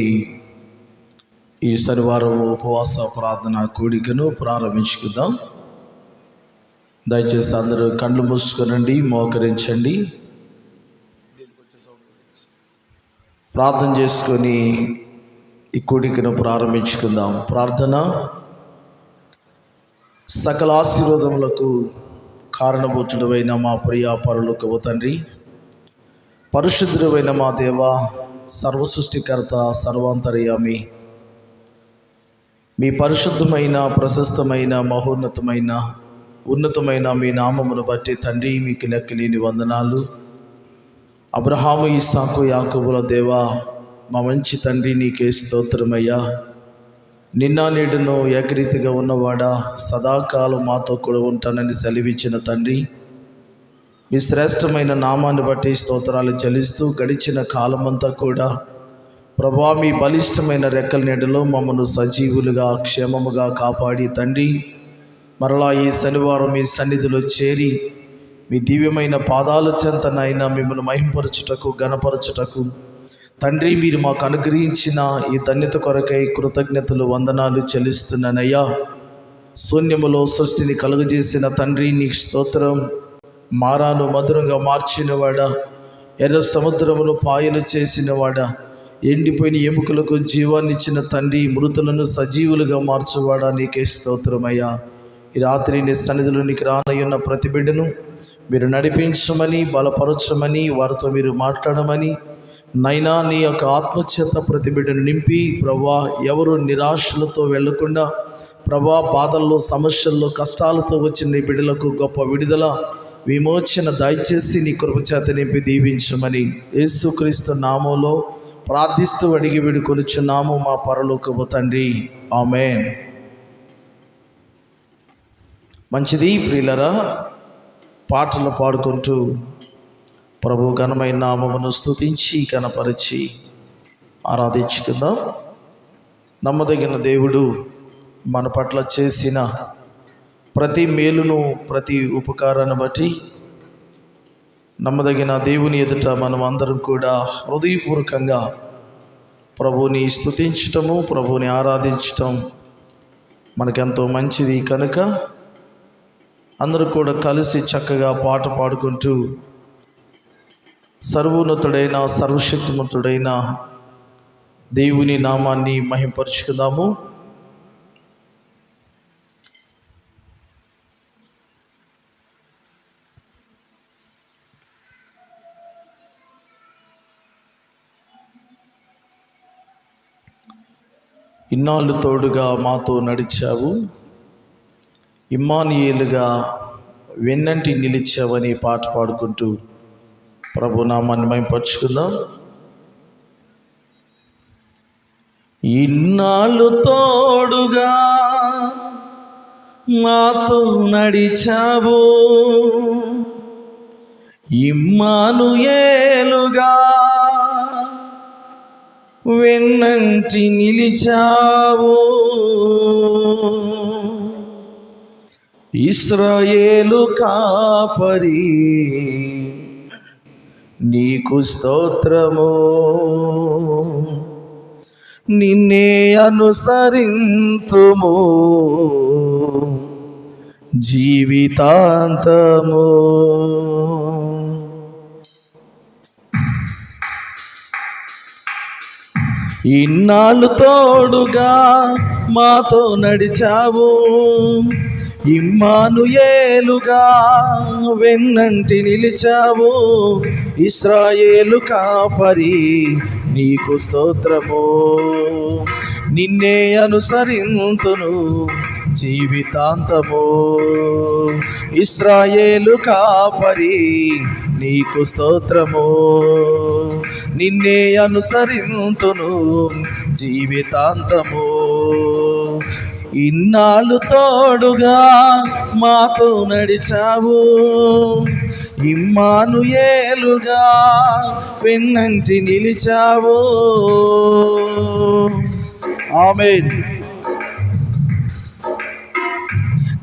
ఈ శనివారం ఉపవాస ప్రార్థన కూడికను ప్రారంభించుకుందాం. దయచేసి అందరూ కళ్ళు మూసుకునండి మోకరించండి. ప్రార్థన చేసుకొని ఈ కూడికను ప్రారంభించుకుందాం. ప్రార్థన. సకల ఆశీర్వాదములకు కారణభూతుడమైన మా ప్రియ పరులకు తండ్రి పరిశుద్ధుడమైన మా దేవ సర్వసృష్టికర్త సర్వాంతర్యామి. మీ పరిశుద్ధమైన ప్రశస్తమైన మహోన్నతమైన ఉన్నతమైన మీ నామమును బట్టి తండ్రి మీకు లెక్కలేని వందనాలు. అబ్రహాము ఇసాకు యాకబుల దేవ మా మంచి తండ్రి నీకే స్తోత్రమయ్యా. నిన్న నేడును ఏకరీతిగా ఉన్నవాడా సదాకాలం మాతో కూడా ఉంటానని సెలవిచ్చిన తండ్రి మీ శ్రేష్టమైన నామాన్ని బట్టి స్తోత్రాలు చెల్లిస్తూ గడిచిన కాలమంతా కూడా ప్రభా మీ బలిష్టమైన రెక్కల నీడలో మమ్మను సజీవులుగా క్షేమముగా కాపాడి తండ్రి. మరలా ఈ శనివారం మీ సన్నిధిలో చేరి మీ దివ్యమైన పాదాల చెంతనైనా మిమ్మల్ని మహింపరచుటకు గణపరచుటకు తండ్రి మీరు మాకు అనుగ్రహించిన ఈ ధన్యత కొరకై కృతజ్ఞతలు వందనాలు చెల్లిస్తున్నానయ్యా. శూన్యములో సృష్టిని కలుగజేసిన తండ్రి నీకు స్తోత్రం మారాను మధురంగా మార్చినవాడా ఎర్ర సముద్రమును పాయలు చేసినవాడా ఎండిపోయిన ఎముకలకు జీవాన్నిచ్చిన తండ్రి మృతులను సజీవులుగా మార్చువాడా నీకే స్తోత్రమయ్యా. ఈ రాత్రి నీ సన్నిధిలో నీకు రానయ్యున్న ప్రతి బిడ్డను మీరు నడిపించమని బలపరచమని వారితో మీరు మాట్లాడమని నైనా నీ యొక్క ఆత్మచేత ప్రతి బిడ్డను నింపి ప్రభా ఎవరు నిరాశలతో వెళ్ళకుండా ప్రభా బాధల్లో సమస్యల్లో కష్టాలతో వచ్చిన నీ బిడ్డలకు గొప్ప విడుదల విమోచన దయచేసి నీ కృపచేత నింపి దీవించమని యేసుక్రీస్తు నామంలో ప్రార్థిస్తూ అడిగి విడుకొనిచున్నాము మా పరలోకపు తండ్రి. ఆమెన్. మంచిది ప్రియులరా పాటలు పాడుకుంటూ ప్రభు ఘనమైన నామమును స్తుతించి కనపరిచి ఆరాధించుకుందాం. నమ్మదగిన దేవుడు మన పట్ల చేసిన ప్రతి మేలును ప్రతి ఉపకారాన్ని బట్టి నమ్మదగిన దేవుని ఎదుట మనం అందరం కూడా హృదయపూర్వకంగా ప్రభుని స్తుతించటము ప్రభుని ఆరాధించటం మనకెంతో మంచిది. కనుక అందరూ కూడా కలిసి చక్కగా పాట పాడుకుంటూ సర్వోన్నతుడైన సర్వశక్తిమంతుడైన దేవుని నామాన్ని మహింపరుచుకుందాము. ఇన్నాళ్ళు తోడుగా మాతో నడిచావు. ఇమ్మానియేలుగా వెన్నంటి నిలిచావని పాట పాడుకుంటూ ప్రభు నామాన్ని పరుచుకుందాం ఇన్నాళ్ళు తోడుగా మాతో నడిచావు. ఇమ్మానుయేలుగా వెన్నంటి నిలిచావు. ఇస్రాయేలు కాపరి నీకు స్తోత్రము. నిన్నే అనుసరింతుము. జీవితాంతము. ఇన్నాళ్ళు తోడుగా మాతో నడిచావు. ఇమ్మానుయేలుగా వెన్నంటి నిలిచావు. ఇస్రాయేలు కాపరి నీకు స్తోత్రము. నిన్నే అనుసరింతును. జీవితాంతము. ఇస్రాయేలు కాపరి నీకు స్తోత్రము. నిన్నే అనుసరింతును జీవితాంతము. ఇన్నాళ్ళు తోడుగా మాతో నడిచావు. ఇమ్మానుయేలుగా పెన్నంటి నిలిచావు. ఆమె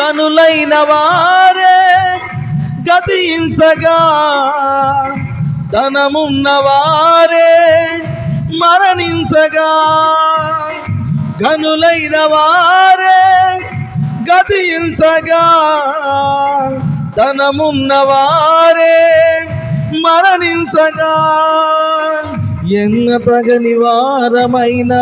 కనులైన వారే గతించగా ధనమున్న వారే మరణించగా. గనులైన వారే గతించగా ధనమున్న వారే మరణించగా. ఎన్న తగని వారమైన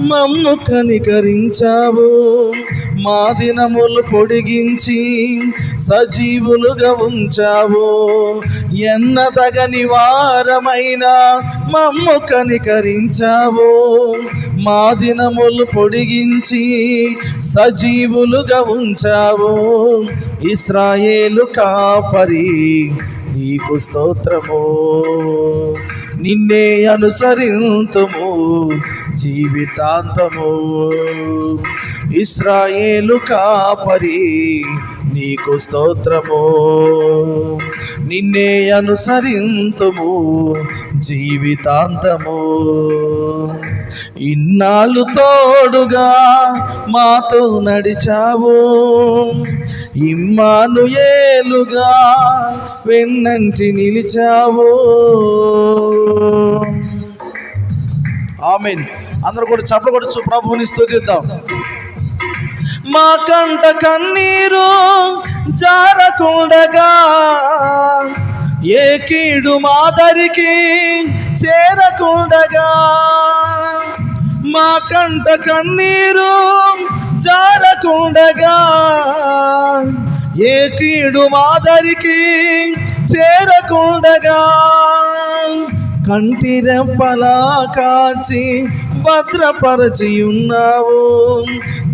మమ్ము కనికరించావు. మా దినములు పొడిగించి సజీవులుగా ఉంచావు. ఎన్న తగని వారమైన మమ్ము కనికరించావు. మా దినములు పొడిగించి సజీవులుగా ఉంచావు. ఇస్రాయేలు కాపరి నీకు స్తోత్రము. నిన్నే అనుసరింతము జీవితాంతము. ఇస్రాయేలు కాపరి నీకు స్తోత్రము. నిన్నే అనుసరింతుము జీవితాంతము. ఇన్నాళ్ళు తోడుగా మాతో నడిచావు. ఇమ్మానుయేలుగా వెన్నంటి నిలిచావు. ఆమెన్. అందరూ కూడా చప్పలు కొట్టచ్చు ప్రభువుని స్థుతిద్దాం. మా కంట కన్నీరు జారకుండగా. ఏ కీడు మాదరికి చేరకుండగా. మా కంట కన్నీరు జారకుండగా. ఏ కీడు మాదరికి చేరకుండగా. కంటి రెప్పలా కాచి భద్రపరచి ఉన్నావు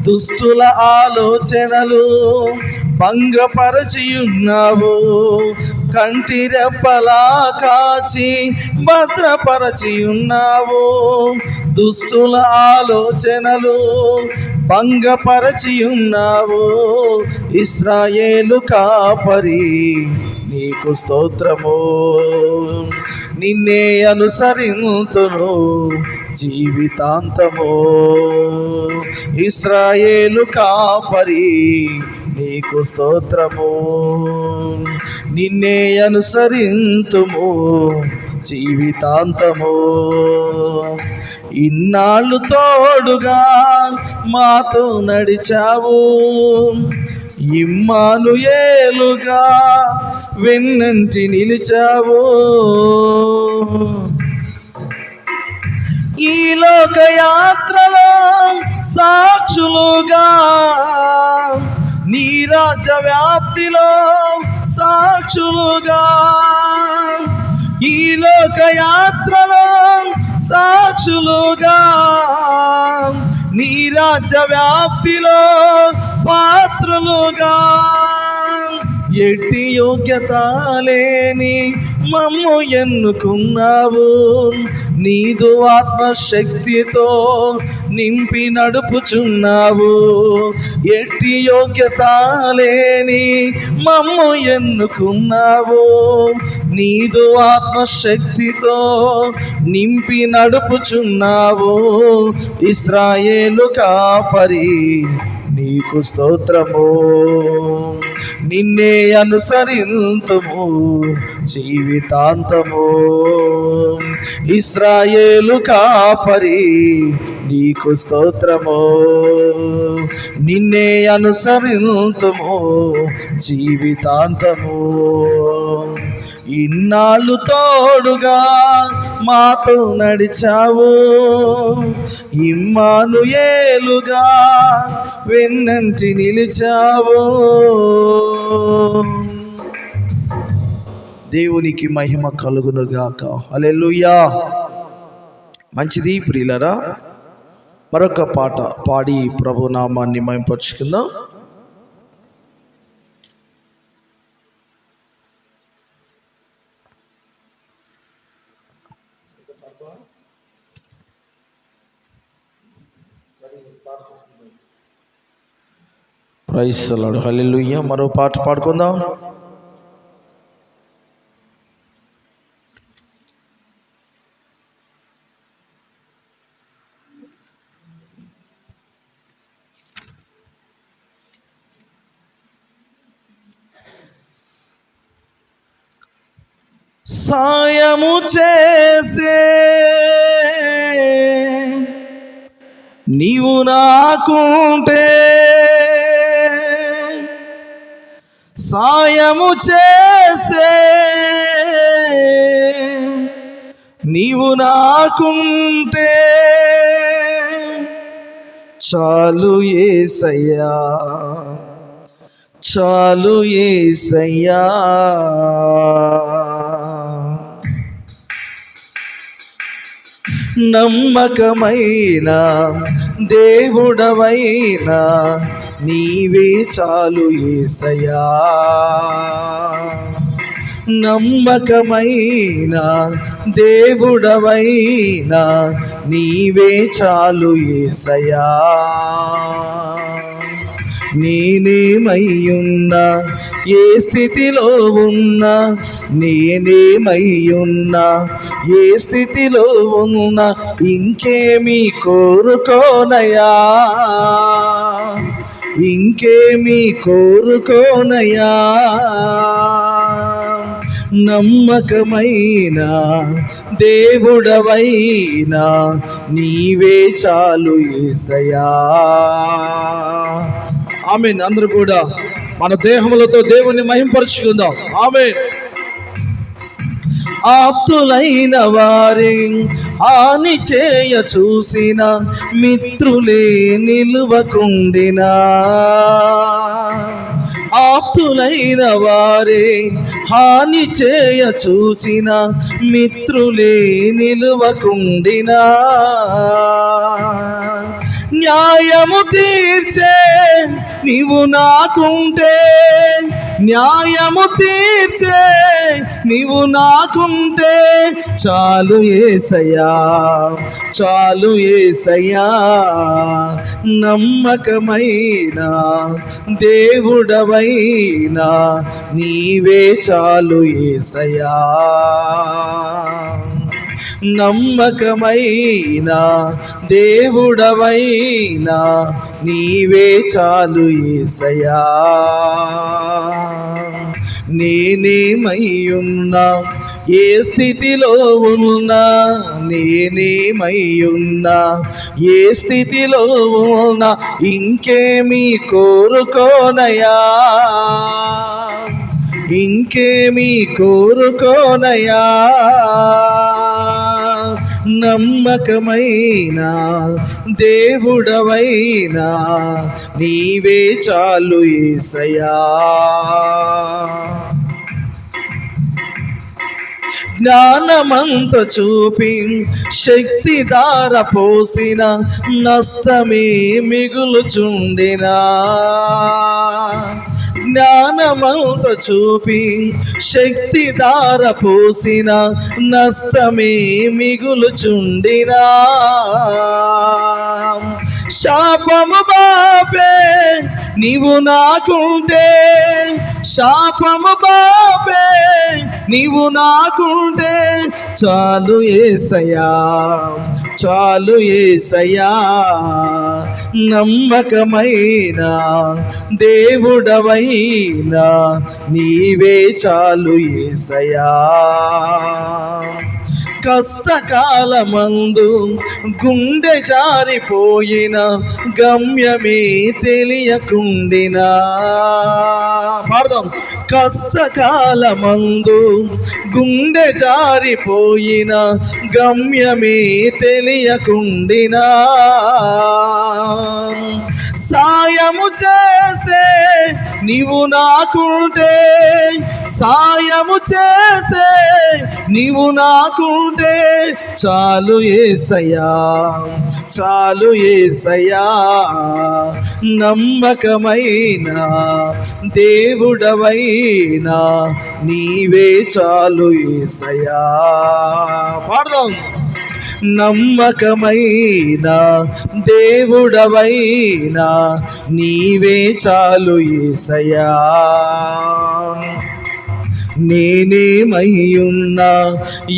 దుష్టుల ఆలోచనలు భంగపరచి ఉన్నావు కంటి రెప్పలా కాచి భద్రపరచి ఉన్నావు దుస్తుల ఆలోచనలు భంగపరచి ఉన్నావు ఇస్రాయేలు కాపరి నీకు స్తోత్రము. నిన్నే అనుసరింతును జీవితాంతము. ఇస్రాయేలు కాపరి నీకు స్తోత్రము. నిన్నే అనుసరింతుము జీవితాంతము. ఇన్నాళ్ళు తోడుగా మాతో నడిచావు. ఇమ్మానుయేలుగా వెన్నంటి నిలిచావు. ఈ లోక యాత్రలో సాక్షులుగా నీ రాజ్య వ్యాప్తిలో సాక్షులుగా. ఈ లోక యాత్రలో సాక్షులుగా నీ రాజ్య వ్యాప్తిలో పాత్రులుగా. ఎట్టి యోగ్యత లేని మమ్ము ఎన్నుకున్నావు. నీదు ఆత్మశక్తితో నింపి నడుపుచున్నావు. ఎట్టి యోగ్యత లేని మమ్ము ఎన్నుకున్నావు. నీదు ఆత్మశక్తితో నింపి నడుపుచున్నావు. ఇస్రాయేలు కాపరి నీకు స్తోత్రము. నిన్నే అనుసరింతుము జీవితాంతము. ఇస్రాయేలు కాపరి నీకు స్తోత్రము. నిన్నే అనుసరింతుము జీవితాంతము. ఇన్నాళ్ళు తోడుగా మాతో నడిచావు. ఇమ్మానుయేలుగా వెన్నంటి నిలిచావు. దేవునికి మహిమ కలుగునుగాక. అలెలుయా మంచిది ప్రియులరా. మరొక పాట పాడి ప్రభు నామాన్ని మయంపరుచుకుందాం ప్రైస్ అలాడు హల్లెలూయా. మరో పాట పాడుకుందాం. సాయము చేసే నీవు నాకుంటే సాయము చేసే. నీవు నాకుంటే చాలు ఏసయ్యా. చాలు ఏసయ్యా. నమ్మకమైన దేవుడవైనా నీవే చాలు ఏసయా నమ్మకమైన దేవుడవైనా నీవే చాలు ఏసయా నేనేమయ్యున్నా ఏ స్థితిలో ఉన్నా నేనేమయ్యున్నా ఏ స్థితిలో ఉన్నా ఇంకేమీ కోరుకోనయా ఇంకేమీ కోరుకోనయా? నమ్మకమైన దేవుడవైనా నీవే చాలు ఏసయా ఆమె అందరూ కూడా మన దేహములతో దేవుని మహింపరుచుకుందాం. ఆమె ఆప్తులైన వారే హాని చేయ చూసిన మిత్రులే నిలువకుండినా. ఆప్తులైన వారే హాని చేయ చూసిన మిత్రులే నిలువకుండినా. న్యాయము తీర్చే నీవు నాకుంటే న్యాయము తీర్చే నీవు నాకుంటే చాలు ఏసయ్యా చాలు ఏసయ్యా. నమ్మకమైన దేవుడవైనా నీవే చాలు ఏసయ్యా. నమ్మకమైన దేవుడవైనా నీవే చాలు ఏసయా నేనేమయ్యున్నా? ఏ స్థితిలో ఉన్నా? నేనేమయ్యున్నా? ఏ స్థితిలో ఉన్నా? ఇంకేమీ కోరుకోనయా ఇంకేమీ కోరుకోనయా నమ్మకమైన దేవుడవైనా నీవే చాలు ఏసయా జ్ఞానమంత చూపి శక్తి దార పోసిన నష్టమే మిగులుచుండినా. జ్ఞానమంత చూపి శక్తి దార పోసిన నష్టమే మిగులుచుండినా. శాపము బాపే నీవు నాకుంటే శాపము బాపే నీవు నాకుంటే చాలు ఏసయా చాలు ఏసయా నమ్మకమైన దేవుడవైనా నీవే చాలు ఏసయా కష్టకాలమందు గుండె జారిపోయిన గమ్యమే తెలియకుండినా. పాడదాం. కష్టకాలమందు గుండె జారిపోయిన గమ్యమే తెలియకుండినా. సాయము చేసే నీవు నాకుంటే సాయము చేసే నీవు నాకుంటే చాలు ఏసయ్యా చాలు ఏసయ్యా. నమ్మకమైన దేవుడవైనా నీవే చాలు ఏసయ్యా. పాడదాం. నమ్మకమైన దేవుడవైనా నీవే చాలు ఏసయా నేనేమయ్యున్నా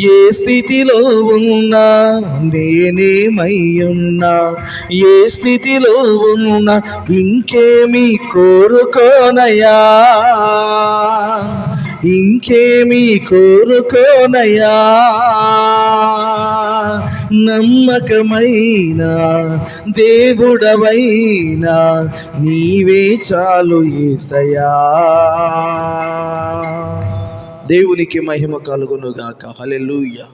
ఏ స్థితిలో ఉన్నా నేనేమయ్యున్నా ఏ స్థితిలో ఉన్నా ఇంకేమి కోరుకోనయా ఇంకేమి కోరుకోనయా నమ్మకమైన దేవుడవైనా నీవే చాలు ఏసయా దేవునికి మహిమ కలుగునుగాక. హలెలుయ్యా